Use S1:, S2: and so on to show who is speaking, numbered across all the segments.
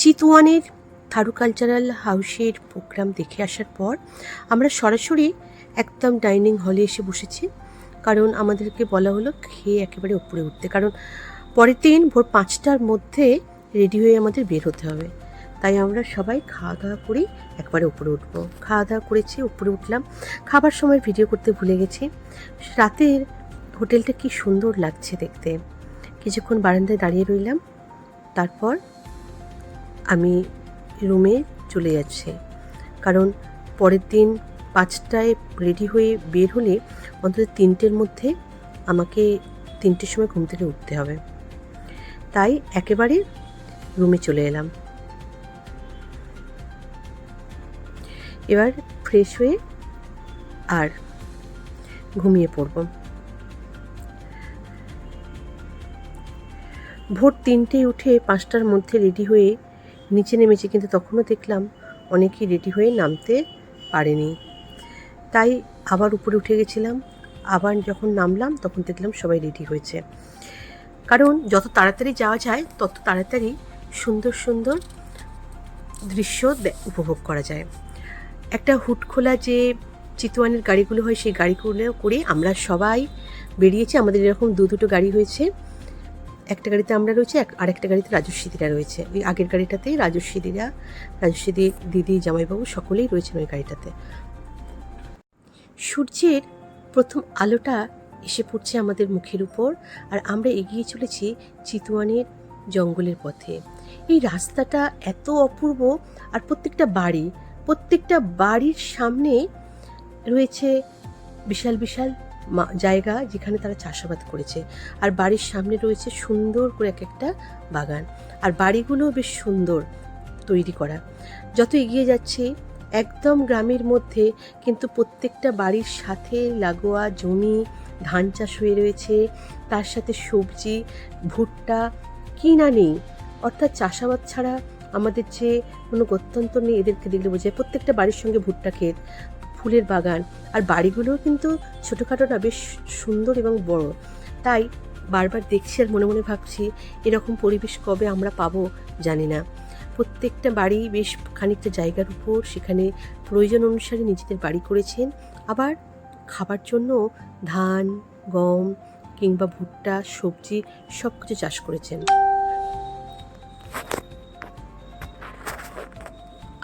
S1: চিতওয়ানের Tharu cultural হাউসের programme দেখে আসার পর আমরা সরাসরি একদম ডাইনিং হলে এসে বসেছি। কারণ আমাদেরকে বলা হলো খেয়ে একেবারে উপরে উঠতে। কারণ পরের দিন ভোর পাঁচটার মধ্যে রেডি হয়ে আমাদের বের হতে হবে। তাই আমরা সবাই খাওয়া দাওয়া করেই একবারে উপরে উঠবো। খাওয়া দাওয়া করেছি, উপরে উঠলাম। খাবার সময় ভিডিও করতে ভুলে গেছি। রাতের হোটেলটা কি সুন্দর লাগছে দেখতে। কিছুক্ষণ বারান্দায় দাঁড়িয়ে রইলাম। তারপর আমি রুমে চলে যাচ্ছি। কারণ পরের দিন পাঁচটায় রেডি হয়ে বের হলে অন্তত তিনটের মধ্যে আমাকে তিনটের সময় ঘুম থেকে উঠতে হবে। তাই একেবারে রুমে চলে এলাম। এবার ফ্রেশ হয়ে আর ঘুমিয়ে পড়ব। ভোর তিনটে উঠে পাঁচটার মধ্যে রেডি হয়ে নিচে নেমেছি কিন্তু তখনও দেখলাম অনেকেই রেডি হয়ে নামতে পারেনি। তাই আবার উপরে উঠে গেছিলাম, আবার যখন নামলাম তখন দেখলাম সবাই রেডি হয়েছে। কারণ যত তাড়াতাড়ি যাওয়া যায়, তত তাড়াতাড়ি সুন্দর সুন্দর দৃশ্য উপভোগ করা যায়। একটা হুট খোলা যে চিতওয়ানের গাড়িগুলো হয়, সেই গাড়িগুলো করে আমরা সবাই বেরিয়েছি। আমাদের এরকম দু দুটো গাড়ি হয়েছে। একটা গাড়িতে আমরা রয়েছে, এক- আরেকটা গাড়িতে রাজস্বীদিরা রয়েছে। ওই আগের গাড়িটাতেই রাজস্বীদিরা, রাজস্বীদি দিদি, জামাইবাবু সকলেই রয়েছেন ওই গাড়িটাতে। সূর্যের প্রথম আলোটা এসে পড়ছে আমাদের মুখের উপর, আর আমরা এগিয়ে চলেছি চিতওয়ানের জঙ্গলের পথে। এই রাস্তাটা এত অপূর্ব, আর প্রত্যেকটা বাড়ি, প্রত্যেকটা বাড়ির সামনে রয়েছে বিশাল বিশাল জায়গা যেখানে তারা চাষাবাদ করেছে। আর বাড়ির সামনে রয়েছে সুন্দর করে এক একটা বাগান। আর বাড়িগুলো বেশ সুন্দর তৈরি করা। যত এগিয়ে যাচ্ছে, একদম গ্রামের মধ্যে কিন্তু প্রত্যেকটা বাড়ির সাথে লাগোয়া জমি, ধান চাষ হয়ে রয়েছে। তার সাথে সবজি, ভুট্টা, কি না নেই। অর্থাৎ চাষাবাদ ছাড়া আমাদের যে কোনো গত্যন্তর নেই এদেরকে দেখলে বোঝায় প্রত্যেকটা বাড়ির সঙ্গে ভুট্টা ক্ষেত। ফুলের বাগান। আর বাড়িগুলোও কিন্তু ছোটোখাটো না, বেশ সুন্দর এবং বড়। তাই বারবার দেখছি আর মনে মনে ভাবছি, এরকম পরিবেশ কবে আমরা পাবো জানি না। প্রত্যেকটা বাড়ি বেশ খানিকটা জায়গার উপর সেখানে প্রয়োজন অনুসারে নিজেদের বাড়ি করেছেন। আবার খাবার জন্য ধান, গম কিংবা ভুট্টা, সবজি সব কিছু চাষ করেছেন।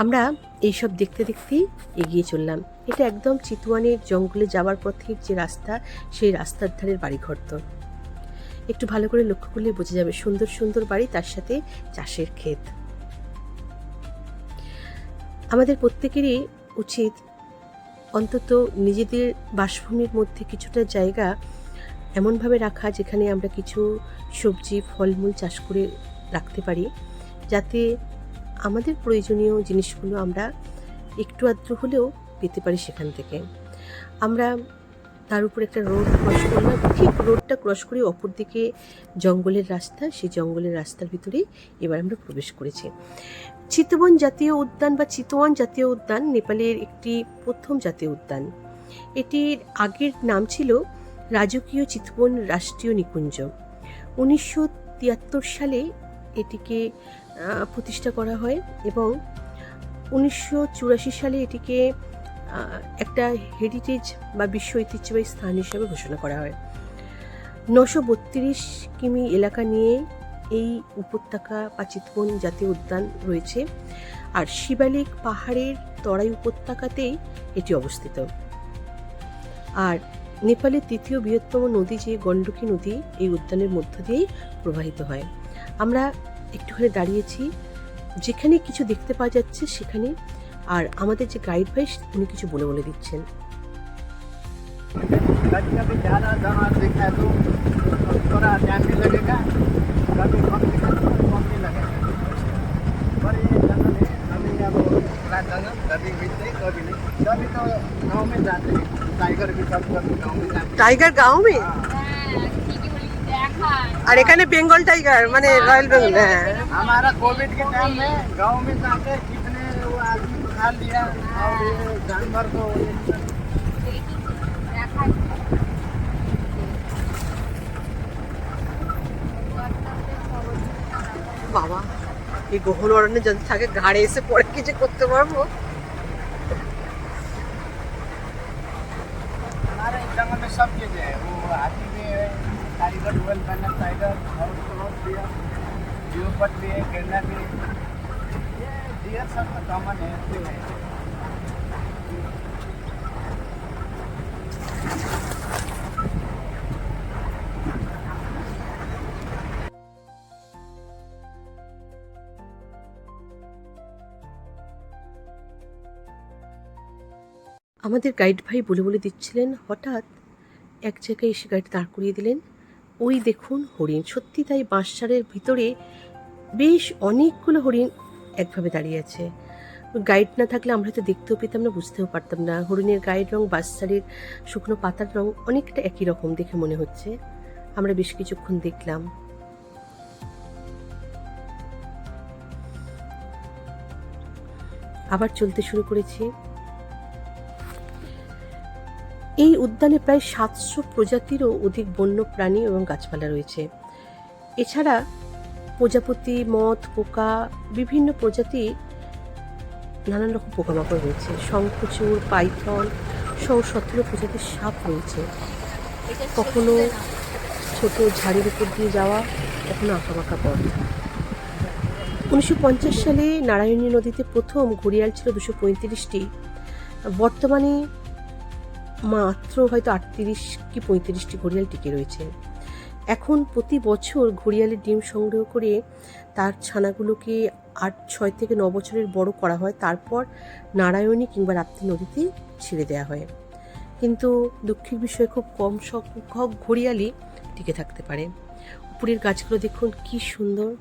S1: আমরা এইসব দেখতে দেখতেই এগিয়ে চললাম। এটা একদম চিতুয়ানের জঙ্গলে যাওয়ার পথের যে রাস্তা, সেই রাস্তার ধারের বাড়িঘর তো। একটু ভালো করে লক্ষ্য করলে বোঝা যাবে সুন্দর সুন্দর বাড়ি, তার সাথে চাষের ক্ষেত। আমাদের প্রত্যেকেরই উচিত অন্তত নিজেদের বাসভূমির মধ্যে কিছুটা জায়গা এমনভাবে রাখা, যেখানে আমরা কিছু সবজি, ফলমূল চাষ করে রাখতে পারি, যাতে আমাদের প্রয়োজনীয় জিনিসগুলো আমরা একটু আধটু হলেও পেতে পারি সেখান থেকে। আমরা তার উপর একটা রোড ক্রস করলাম। ঠিক রোডটা ক্রস করে অপর দিকে জঙ্গলের রাস্তা, সেই জঙ্গলের রাস্তার ভিতরেই এবার আমরা প্রবেশ করেছি। চিতবন জাতীয় উদ্যান বা চিতওয়ান জাতীয় উদ্যান নেপালের একটি প্রথম জাতীয় উদ্যান। এটির আগের নাম ছিল রাজকীয় চিতবন রাষ্ট্রীয় নিকুঞ্জ। উনিশশো তিয়াত্তর সালে এটিকে প্রতিষ্ঠা করা হয় এবং উনিশশো চুরাশি সালে এটিকে একটা হেরিটেজ বা বিশ্ব ঐতিহ্যবাহী স্থান হিসেবে ঘোষণা করা হয়। নশো বত্রিশ কিমি এলাকা নিয়ে এই উপত্যকা বা চিতবন জাতীয় উদ্যান রয়েছে। আর শিবালিক পাহাড়ের তরাই উপত্যকাতেই এটি অবস্থিত। আর নেপালের তৃতীয় বৃহত্তম নদী যে গণ্ডকী নদী, এই উদ্যানের মধ্য দিয়েই প্রবাহিত হয়। আমরা একটুখানি দাঁড়িয়েছি যেখানে কিছু দেখতে পাওয়া যাচ্ছে সেখানে আর আমাদের যে গাইড ভাই উনি কিছু বলে বলে দিচ্ছেন
S2: कभी कभी ज़्यादा दवा दिखाए तो थोड़ा टाइम भी लगेगा कभी कम दिखाए तो कम भी लगेगा पर ये जंगल है कभी अब पूरा जंगल कभी मिलते कभी नहीं कभी तो गाँव में जाते हैं टाइगर भी कभी कभी गाँव में जाते
S1: টাইগার গাঁও মে
S2: हैं
S1: আর এখানে বেঙ্গল টাইগার মানে রয়্যাল বেঙ্গল হ্যাঁ
S2: हमारा कोविड के टाइम में गांव में जाके कितने वो आदमी को खा लिया और ये जानवर को ये
S1: বাবা এই গহন অরণ্যে যদি থাকে ঘাড়ে এসে পরে কিছু করতে পারবো আমাদের গাইড ভাই বলে বলে দিচ্ছিলেন, হঠাৎ এক জায়গায় এসে গাড়ি দাঁড় করিয়ে দিলেন। ওই দেখুন হরিণ, সত্যি তাই বাঁশঝাড়ের ভিতরে বেশ অনেকগুলো হরিণ একভাবে দাঁড়িয়ে আছে। গাইড না থাকলে আমরা হয়তো দেখতেও পেতাম না, বুঝতেও পারতাম না। হরিণের গায়ের রং, বাঁশঝাড়ের শুকনো পাতার রং অনেকটা একই রকম দেখে মনে হচ্ছে। আমরা বেশ কিছুক্ষণ দেখলাম। আবার চলতে শুরু করেছি। এই উদ্যানে প্রায় সাতশো প্রজাতিরও অধিক বন্য প্রাণী এবং গাছপালা রয়েছে। এছাড়া প্রজাপতি মথ পোকা, বিভিন্ন প্রজাতি নানান রকম পোকামাকড় রয়েছে। শঙ্খচূড় পাইথন সহ সতেরো প্রজাতির সাপ রয়েছে। কখনো ছোট ঝাড়ের উপর দিয়ে যাওয়া, কখনো আঁকাবাঁকা পথ। উনিশশো পঞ্চাশ সালে নারায়ণী নদীতে প্রথম ঘড়িয়াল ছিল দুশো পঁয়ত্রিশটি। বর্তমানে মাত্র হয়তো আটত্রিশ কি পঁয়ত্রিশটি ঘড়িয়াল টিকে রয়েছে। এখন প্রতি বছর ঘড়িয়ালের ডিম সংগ্রহ করে তার ছানাগুলোকে আট, ছয় থেকে ন বছরের বড় করা হয়। তারপর নারায়ণী কিংবা রাপ্তি নদীতে ছেড়ে দেওয়া হয়। কিন্তু দুঃখের বিষয়ে, খুব কম সংখ্যক ঘড়িয়ালই টিকে থাকতে পারে। উপরের গাছগুলো দেখুন কি সুন্দর।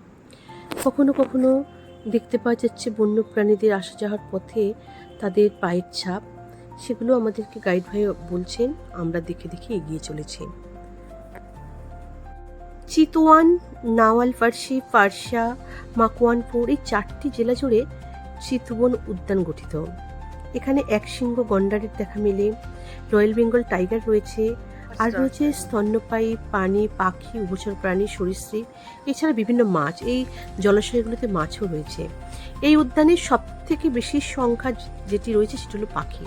S1: কখনো কখনো দেখতে পাওয়া যাচ্ছে বন্য প্রাণীদের আসা যাওয়ার পথে তাদের পায়ের ছাপ। সেগুলো আমাদেরকে গাইড ভাই বলছেন আমরা দেখে দেখে এগিয়ে চলেছি। চিতোয়ান নাওয়াল নাওয়ালফার্সি ফার্সা মাকুয়ানপুর এই চারটি জেলা জুড়ে চিতবন উদ্যান গঠিত। এখানে একশৃঙ্গ গন্ডারের দেখা মেলে রয়্যাল বেঙ্গল টাইগার রয়েছে আর রয়েছে স্তন্যপায়ী প্রাণী পাখি উভচর প্রাণী সরীসৃপ এছাড়া বিভিন্ন মাছ এই জলাশয়গুলোতে মাছও রয়েছে। এই উদ্যানের সব থেকে বেশি সংখ্যা যেটি রয়েছে সেটি হলো পাখি।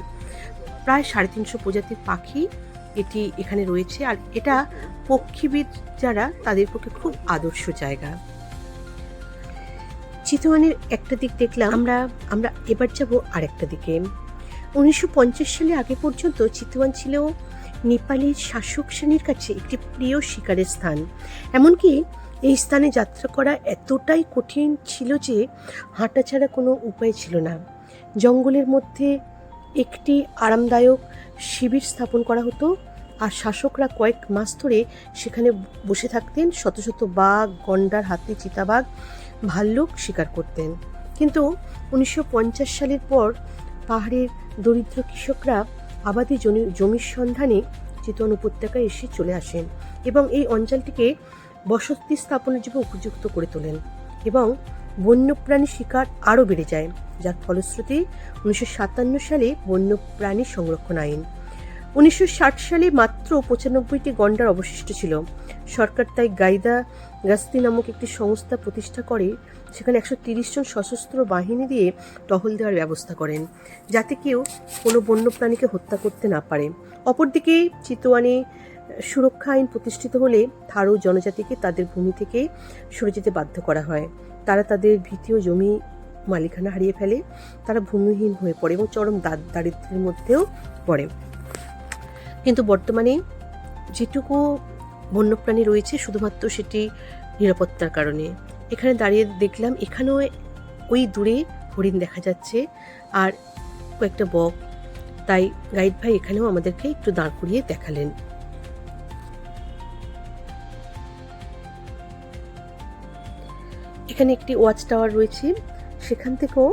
S1: প্রায় সাড়ে তিনশো প্রজাতির পাখি এটি এখানে রয়েছে। আর এটা পক্ষীবিদ যারা, তাদের পক্ষে খুব আদর্শ জায়গা। চিতওয়ানের একটা দিক দেখলাম। আমরা আমরা এবার যাব আরেকটা দিকে। উনিশশো পঞ্চাশ সালে আগে পর্যন্ত চিতওয়ান ছিল নেপালি শাসক শ্রেণির কাছে একটি প্রিয় শিকারের স্থান। এমনকি এই স্থানে যাত্রা করা এতটাই কঠিন ছিল যে হাঁটা ছাড়া কোনো উপায় ছিল না। জঙ্গলের মধ্যে একটি আরামদায়ক শিবির স্থাপন করা হতো আর শাসকরা কয়েক মাস ধরে সেখানে বসে থাকতেন। শত শত বাঘ, গন্ডার, হাতি, চিতাবাঘ, ভাল্লুক শিকার করতেন। কিন্তু উনিশশো পঞ্চাশ সালের পর পাহাড়ের দরিদ্র কৃষকরা আবাদি জমি- জমির সন্ধানে চিতন উপত্যকায় এসে চলে আসেন এবং এই অঞ্চলটিকে বসতি স্থাপনের জন্য উপযুক্ত করে তোলেন এবং বন্যপ্রাণী শিকার আরও বেড়ে যায়, যার ফলশ্রুতি উনিশশো সাতান্ন সালে বন্যপ্রাণী সংরক্ষণ আইন। উনিশশো ষাট সালে মাত্র পঁচানব্বইটি গন্ডার অবশিষ্ট ছিল। সরকার তাই গাইদা গাস্তি নামক একটি সংস্থা প্রতিষ্ঠা করে, সেখানে একশো তিরিশ জন সশস্ত্র বাহিনী দিয়ে টহল দেওয়ার ব্যবস্থা করেন, যাতে কেউ কোনো বন্যপ্রাণীকে হত্যা করতে না পারে। অপরদিকে চিতোয়ানে সুরক্ষা আইন প্রতিষ্ঠিত হলে থারো জনজাতিকে তাদের ভূমি থেকে সরে যেতে বাধ্য করা হয়। তাদের ভীতীয় জমি মালিকানা হারিয়ে ফেলে। তারা ভূমিহীন হয়ে পড়ে এবং চরম দা- দারিদ্র্যের মধ্যেও পড়ে। কিন্তু বর্তমানে যেটুকু বন্যপ্রাণী রয়েছে, শুধুমাত্র সেটি নিরাপত্তার কারণে। এখানে দাঁড়িয়ে দেখলাম, এখানেও ওই দূরে হরিণ দেখা যাচ্ছে আর কয়েকটা বক। তাই গাইড ভাই এখানেও আমাদেরকে একটু দাঁড় করিয়ে দেখালেন। এখানে একটি ওয়াচ টাওয়ার রয়েছে। সেখান থেকেও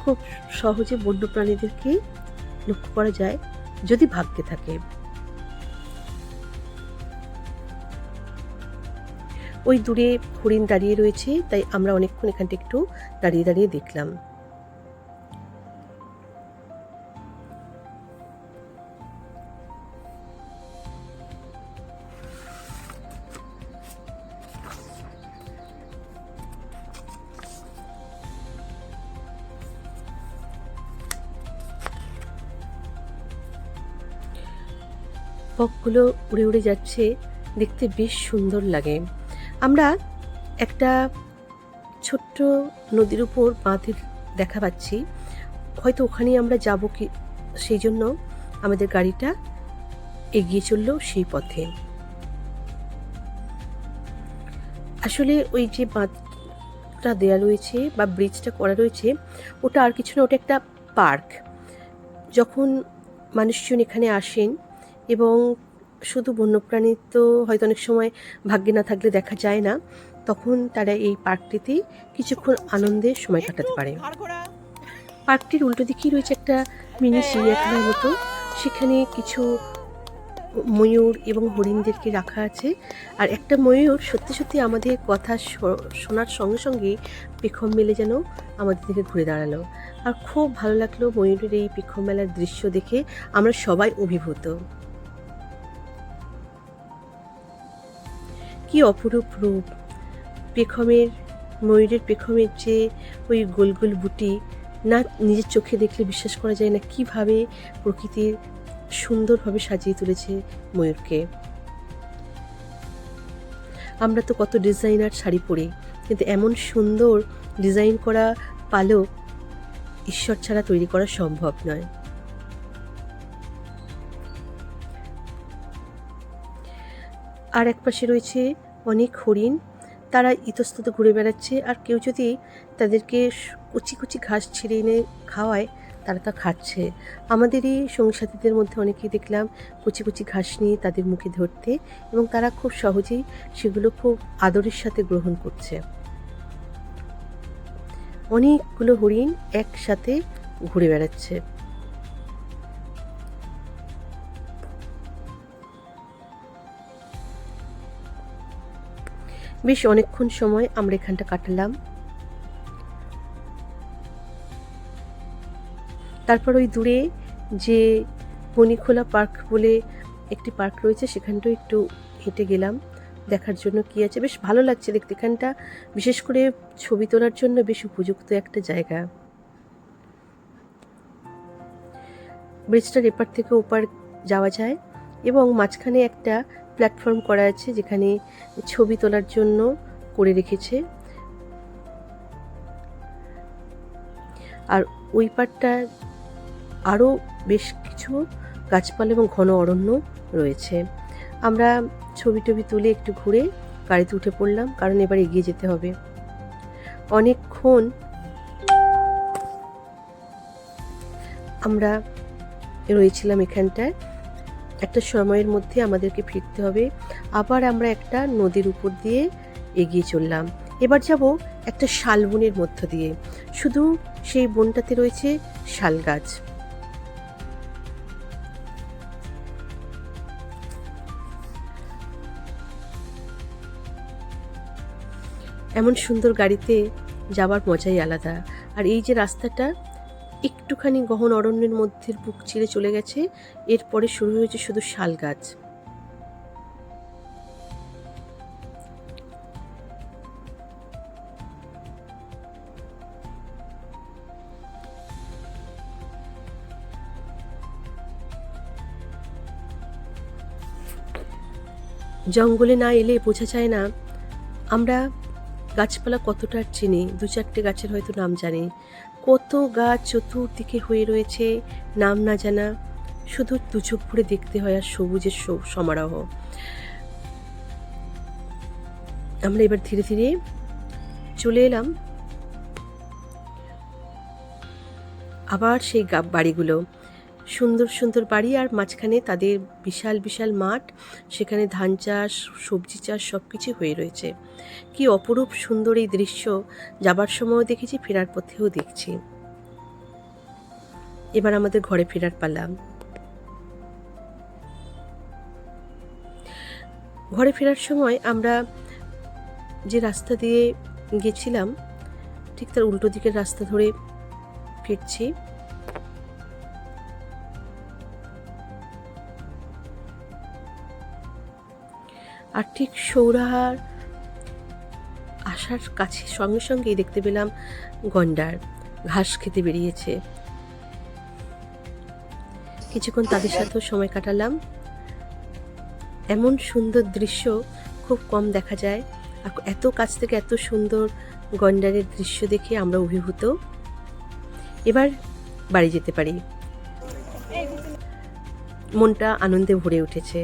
S1: খুব সহজে বন্য প্রাণীদেরকে লক্ষ্য করা যায়, যদি ভাগ্যে থাকে। ওই দূরে হরিণ দাঁড়িয়ে রয়েছে, তাই আমরা অনেকক্ষণ এখানটা একটু দাঁড়িয়ে দাঁড়িয়ে দেখলাম। বকগুলো উড়ে উড়ে যাচ্ছে, দেখতে বেশ সুন্দর লাগে। আমরা একটা ছোট্ট নদীর উপর বাঁধের দেখা পাচ্ছি। হয়তো ওখানেই আমরা যাব কি, সেই জন্য আমাদের গাড়িটা এগিয়ে চলল সেই পথে। আসলে ওই যে বাঁধটা দেয়া রয়েছে বা ব্রিজটা করা রয়েছে, ওটা আর কিছু না, ওটা একটা পার্ক যখন মানুষজন এখানে আসেন এবং শুধু বন্যপ্রাণী তো হয়তো অনেক সময় ভাগ্যে না থাকলে দেখা যায় না তখন তারা এই পার্কটিতে কিছুক্ষণ আনন্দে সময় কাটাতে পারে। পার্কটির উল্টো দিকেই রয়েছে একটা মিনি চিড়িয়াখানার মতো। সেখানে কিছু ময়ূর এবং হরিণদেরকে রাখা আছে। আর একটা ময়ূর সত্যি সত্যি আমাদের কথা শোনার সঙ্গে সঙ্গে পেখম মেলে যেন আমাদের দিকে ঘুরে দাঁড়াল। আর খুব ভালো লাগল ময়ূরের এই পেখম মেলার দৃশ্য দেখে। আমরা সবাই অভিভূত। কি অপরূপ রূপ? পেখমের, ময়ূরের পেখমের যে ওই গোল গোল বুটি, না নিজের চোখে দেখলে বিশ্বাস করা যায় না কীভাবে প্রকৃতির সুন্দরভাবে সাজিয়ে তুলেছে ময়ূরকে। আমরা তো কত ডিজাইনার শাড়ি পরি, কিন্তু এমন সুন্দর ডিজাইন করা পালক ঈশ্বর ছাড়া তৈরি করা সম্ভব নয়। আর এক পাশে রয়েছে অনেক হরিণ। তারা ইতস্তত ঘুরে বেড়াচ্ছে আর কেউ যদি তাদেরকে কুচি কুচি ঘাস ছিঁড়ে এনে খাওয়ায়, তারা তা খাচ্ছে। আমাদেরই সঙ্গী সাথীদের মধ্যে অনেকেই দেখলাম কুচি কুচি ঘাস নিয়ে তাদের মুখে ধরতে এবং তারা খুব সহজেই সেগুলো খুব আদরের সাথে গ্রহণ করছে। অনেকগুলো হরিণ একসাথে ঘুরে বেড়াচ্ছে। বেশ অনেকক্ষণ সময় আমরা এখানটা কাটালাম। তারপর ওই দূরে যে বনিখোলা পার্ক বলে একটি পার্ক রয়েছে, সেখানটাও একটু হেঁটে গেলাম। দেখার জন্য কি আছে? বেশ ভালো লাগছে দেখতে। এখানটা বিশেষ করে ছবি তোলার জন্য বেশ উপযুক্ত একটা জায়গা। ব্রিজটার এপার থেকে ওপার যাওয়া যায়। এবং মাঝখানে একটা প্ল্যাটফর্ম করা আছে যেখানে ছবি তোলার জন্য করে রেখেছে। আর ওই পারটা আরও বেশ কিছু গাছপালা এবং ঘন অরণ্য রয়েছে। আমরা ছবি টবি তুলে একটু ঘুরে গাড়িতে উঠে পড়লাম, কারণ এবার এগিয়ে যেতে হবে। অনেকক্ষণ আমরা রয়েছিলাম এখানটায়। একটা সময়ের মধ্যে আমাদেরকে ফিরতে হবে। আবার আমরা একটা নদীর উপর দিয়ে এগিয়ে চললাম। এবার যাব একটা শালবনের মধ্য দিয়ে। শুধু সেই বনটাতে রয়েছে শাল গাছ। এমন সুন্দর গাড়িতে যাওয়ার মজাই আলাদা। আর এই যে রাস্তাটা একটুখানি গহন অরণ্যের মধ্যে বুক চিরে চলে গেছে। এরপরে শুরু হয়েছে শুধু শাল গাছ। জঙ্গলে না এলে বোঝা যায় না, আমরা গাছপালা কতটা চিনি দু চারটে গাছের হয়তো নাম জানি। কত গাছ চতুর্দিকে হয়ে রয়েছে, নাম না জানা, শুধু দু চোখ ভরে দেখতে হয় আর সবুজের সমারোহ। আমরা এবার ধীরে ধীরে চলে এলাম। আবার সেই বাড়িগুলো। সুন্দর সুন্দর বাড়ি আর মাঝখানে তাদের বিশাল বিশাল মাঠ, সেখানে ধান চাষ, সবজি চাষ সব কিছু হয়ে রয়েছে। কি অপরূপ সুন্দর এই দৃশ্য, যাবার সময়ও দেখেছি, ফেরার পথেও দেখছি। এবার আমাদের ঘরে ফেরার পালা। ঘরে ফেরার সময় আমরা যে রাস্তা দিয়ে গেছিলাম, ঠিক তার উল্টো দিকের রাস্তা ধরে ফিরছি। আর ঠিক সৌরাহার আসার কাছে সঙ্গে সঙ্গেই দেখতে পেলাম গন্ডার। ঘাস খেতে বেরিয়েছে। কিছুক্ষণ তাদের সাথেও সময় কাটালাম। এমন সুন্দর দৃশ্য খুব কম দেখা যায়। এত কাছ থেকে এত সুন্দর গন্ডারের দৃশ্য দেখে আমরা অভিভূত। এবার বাড়ি যেতে পারি। মনটা আনন্দে ভরে উঠেছে।